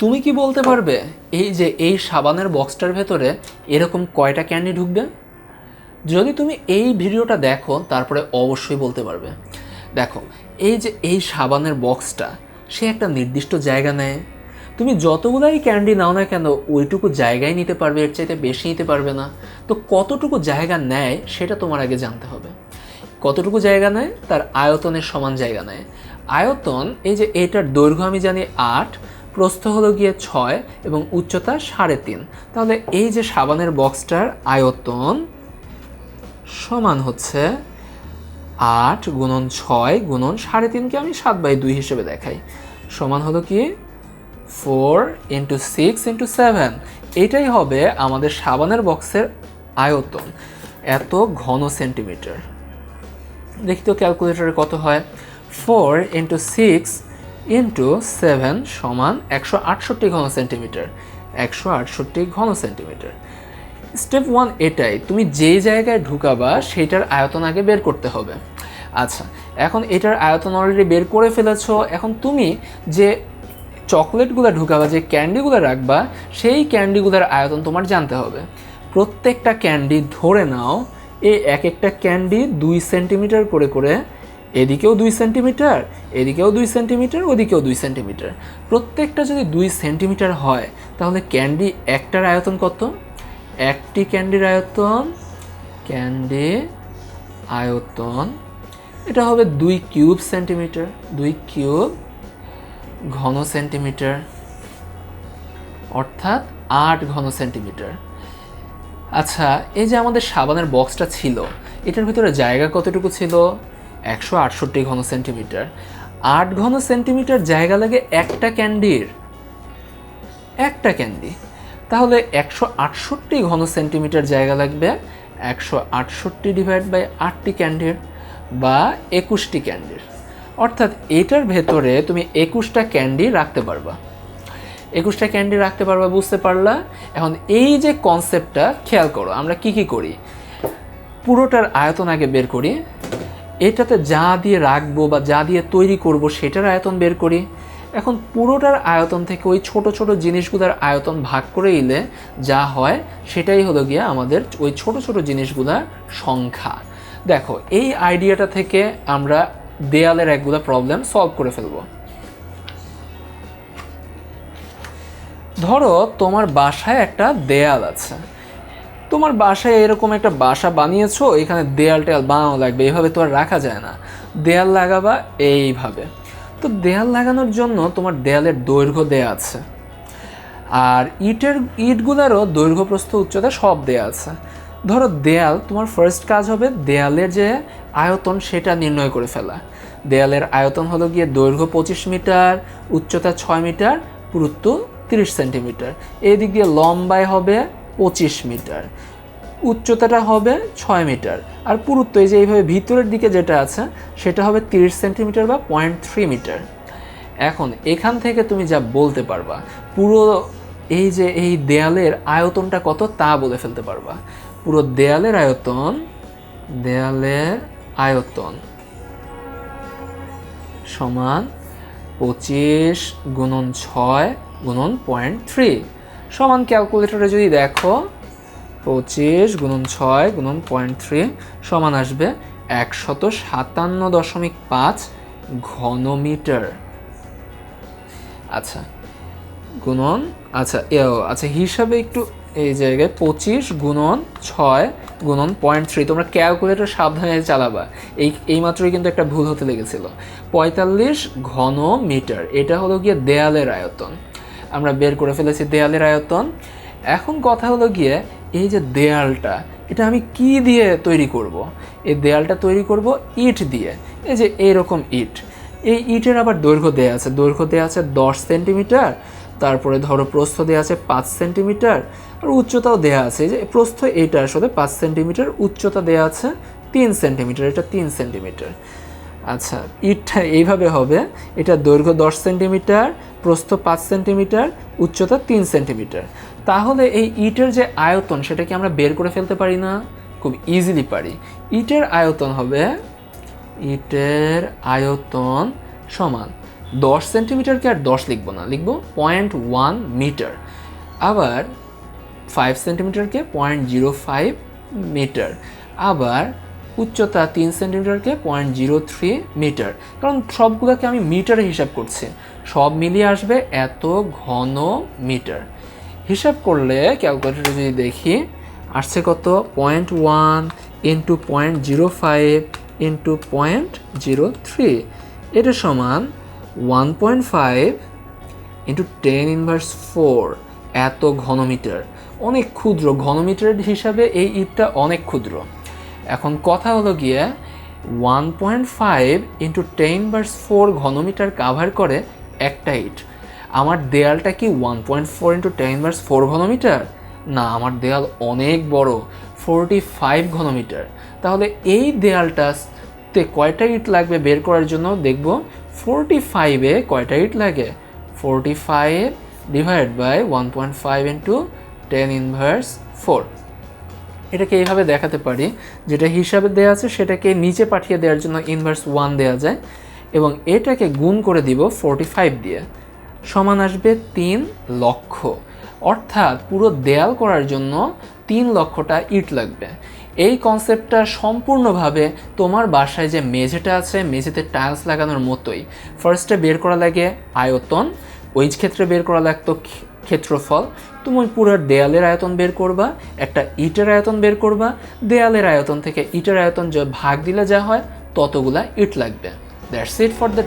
তুমি কি বলতে পারবে, এই যে এই সাবানের বক্সটার ভেতরে এরকম কয়টা ক্যান্ডি ঢুকবে? যদি তুমি এই ভিডিওটা দেখো, তারপরে অবশ্যই বলতে পারবে। দেখো, এই যে এই সাবানের বক্সটা, সে একটা নির্দিষ্ট জায়গা নেয়। তুমি যতগুলাই ক্যান্ডি নাও না কেন, ওইটুকু জায়গায় নিতে পারবে, এর চাইতে বেশি নিতে পারবে না। তো কতটুকু জায়গা নেয়, সেটা তোমার আগে জানতে হবে। কতটুকু জায়গা নেয়? তার আয়তনের সমান জায়গা নেয়। আয়তন, এই যে এটার দৈর্ঘ্য আমি জানি আট প্রস্থ হলো গিয়ে ছয় এবং উচ্চতা সাড়ে তিন। তাহলে এই যে সাবানের বক্সটার আয়তন সমান হচ্ছে আট গুণন ছয় গুণন সাড়ে তিনকে আমি সাত বাই দুই হিসেবে দেখাই। সমান হলো কি four into six into seven. এটাই হবে আমাদের সাবানের বক্সের আয়তন। এত ঘন সেন্টিমিটার। দেখি তো ক্যালকুলেটরে কত হয়? Four into six into seven সমান একশো আটষট্টি ঘন সেন্টিমিটার একশো আটষট্টি ঘন সেন্টিমিটার স্টেপ ওয়ান এটাই, তুমি যেই জায়গায় ঢুকাবা সেটার আয়তন আগে বের করতে হবে। আচ্ছা এখন এটার আয়তন অলরেডি বের করে ফেলেছো। এখন তুমি যে চকলেটগুলো ঢুকাবা, যে ক্যান্ডিগুলো রাখবা, সেই ক্যান্ডিগুলোর আয়তন তোমার জানতে হবে। প্রত্যেকটা ক্যান্ডি ধরে নাও, এই এক একটা ক্যান্ডি দুই সেন্টিমিটার করে করে এদিকেও দুই সেন্টিমিটার, এদিকেও দুই সেন্টিমিটার, ওদিকেও দুই সেন্টিমিটার। প্রত্যেকটা যদি দুই সেন্টিমিটার হয়, তাহলে ক্যান্ডি একটার আয়তন কত? একটি ক্যান্ডির আয়তন, ক্যান্ডি আয়তন, এটা হবে দুই কিউব সেন্টিমিটার, দুই কিউব ঘন সেন্টিমিটার, অর্থাৎ আট ঘন সেন্টিমিটার। আচ্ছা এই যে আমাদের সাবানের বক্সটা ছিল, এটার ভিতরে জায়গা কতটুকু ছিল? একশো আটষট্টি ঘন সেন্টিমিটার। আট ঘন সেন্টিমিটার জায়গা লাগে একটা ক্যান্ডির। একটা ক্যান্ডি। তাহলে একশো আটষট্টি ঘন সেন্টিমিটার জায়গা লাগবে একশো আটষট্টি ডিভাইড বাই আটটি ক্যান্ডির বা একুশটি ক্যান্ডির। অর্থাৎ এটার ভেতরে তুমি একুশটা ক্যান্ডি রাখতে পারবা। একুশটা ক্যান্ডি রাখতে পারবা, বুঝতে পারলা? এখন এই যে কনসেপ্টটা খেয়াল করো, আমরা কি কি করি? পুরোটার আয়তন আগে বের করি। এটাতে যা দিয়ে রাখব বা যা দিয়ে তৈরি করব সেটার আয়তন বের করি। এখন পুরোটার আয়তন থেকে ওই ছোট ছোট জিনিসগুলোর আয়তন ভাগ করে দিলে যা হয় সেটাই হলো গিয়ে আমাদের ওই ছোট ছোট জিনিসগুলোর সংখ্যা। দেখো, এই আইডিয়াটা থেকে আমরা দেয়ালের একগুলো প্রবলেম সলভ করে ফেলব। ধরো, তোমার বাসায় একটা দেয়াল আছে। তোমার বাসায় এরকম একটা বাসা বানিয়েছো, এখানে দেয়াল টেয়াল বানানো লাগবে এইভাবে তো আর রাখা যায় না। দেয়াল লাগাবা এইভাবে। তো দেয়াল লাগানোর জন্য তোমার দেয়ালের দৈর্ঘ্য দেয়া আছে। আর ইটের, ইটগুলোরও দৈর্ঘ্য প্রস্থ উচ্চতা সব দেয়া আছে। ধরো দেয়াল, তোমার ফার্স্ট কাজ হবে দেয়ালের যে আয়তন, সেটা নির্ণয় করে ফেলা। দেয়ালের আয়তন হলো গিয়ে দৈর্ঘ্য পঁচিশ মিটার, উচ্চতা ছয় মিটার, পুরুত্ব তিরিশ সেন্টিমিটার। এই দিক দিয়ে লম্বায় হবে পঁচিশ মিটার। উচ্চতাটা হবে ছয় মিটার। আর পুরুত্ব এই যে এইভাবে ভিতরের দিকে যেটা আছে, সেটা হবে তিরিশ সেন্টিমিটার বা পয়েন্ট থ্রি মিটার। এখন এখান থেকে তুমি যা বলতে পারবা, পুরো এই যে এই দেয়ালের আয়তনটা কত তা বলে ফেলতে পারবা। পুরো দেয়ালের আয়তন দেয়ালের আয়তন সমান পঁচিশ গুণন ছয় গুণন পয়েন্ট থ্রি। সমান ক্যালকুলেটরে যদি দেখো, পঁচিশ গুণন ছয় গুণন পয়েন্ট থ্রি সমান আসবে একশত সাতান্ন দশমিক পাঁচ ঘনমিটার। আচ্ছা গুণন আচ্ছা এও আচ্ছা হিসাবে একটু এই জায়গায় পঁচিশ গুণন ছয় গুণন পয়েন্ট থ্রি তোমরা ক্যালকুলেটর সাবধানে চালাবা। এই এইমাত্রই কিন্তু একটা ভুল হতে লেগেছিল। পঁয়তাল্লিশ ঘন মিটার এটা হলো গিয়ে দেয়ালের আয়তন। আমরা বের করে ফেলেছি দেয়ালের আয়তন। এখন কথা হলো গিয়ে, এই যে দেয়ালটা, এটা আমি কি দিয়ে তৈরি করব। এই দেয়ালটা তৈরি করব ইট দিয়ে। এই যে এইরকম ইট। এই ইটের আবার দৈর্ঘ্য দেয়া আছে। দৈর্ঘ্য দেয়া আছে দশ সেন্টিমিটার, তারপরে ধরো প্রস্থ দেওয়া আছে পাঁচ সেন্টিমিটার, আর উচ্চতাও দেয়া আছে। যে প্রস্থ এইটা আসলে পাঁচ সেন্টিমিটার, উচ্চতা দেয়া আছে তিন সেন্টিমিটার, এটা তিন সেন্টিমিটার। আচ্ছা ইটটা এইভাবে হবে, এটা দৈর্ঘ্য দশ সেন্টিমিটার, প্রস্থ পাঁচ সেন্টিমিটার, উচ্চতা তিন সেন্টিমিটার। তাহলে এই ইটের যে আয়তন, সেটা কি আমরা বের করে ফেলতে পারি না? খুব ইজিলি পারি। ইটের আয়তন হবে, ইটের আয়তন সমান দশ সেন্টিমিটারকে আর দশ লিখব না? লিখব পয়েন্ট ওয়ান মিটার আবার ফাইভ সেন্টিমিটারকে পয়েন্ট জিরো ফাইভ মিটার আবার উচ্চতা তিন সেন্টিমিটারকে পয়েন্ট জিরো থ্রি মিটার কারণ সবগুলোকে আমি মিটারে হিসাব করছি। সব মিলিয়ে আসবে এত ঘন মিটার হিসাব করলে ক্যালকুলেটরে যদি দেখি, আসছে কত? Point one into point zero five into point zero three এটা সমান one point five into ten inverse four এত ঘনমিটার অনেক ক্ষুদ্র। ঘনমিটারের হিসাবে এই ইটটা অনেক ক্ষুদ্র। এখন কথা হলো গিয়ে one point five into ten bars four ঘনমিটার cover করে একটা ইট আমার দেয়ালটা কি one point four into ten bars four ঘনমিটার? না, আমার দেয়াল অনেক বড় ফোরটি ফাইভ ঘনমিটার। তাহলে এই দেয়ালটাতে কয়টা ইট লাগবে বের করার জন্য? দেখব ফোরটি ফাইভে কয়টা ইট লাগে? Forty five divide by one point five into ten inverse four এটাকে এইভাবে দেখাতে পারি। যেটা হিসাবে দেওয়া আছে, সেটাকে নিচে পাঠিয়ে দেওয়ার জন্য ইনভার্স ওয়ান দেওয়া যায় এবং এটাকে গুণ করে দিব ফোরটি ফাইভ দিয়ে। সমান আসবে তিন লক্ষ। অর্থাৎ পুরো দেয়াল করার জন্য তিন লক্ষটা ইট লাগবে। এই কনসেপ্টটা সম্পূর্ণভাবে তোমার বাসায় যে মেঝেটা আছে, মেঝেতে টাইলস লাগানোর মতোই। ফার্স্টে বের করা লাগে আয়তন, ওই ক্ষেত্রে বের করা লাগতো ক্ষেত্রফল, তুমি পুরো দেয়ালের আয়তন বের করবা, একটা ইটের আয়তন বের করবা, দেয়ালের আয়তন থেকে ইটের আয়তন যা ভাগ দিলে যা হয়, ততগুলা ইট লাগবে। That's it for the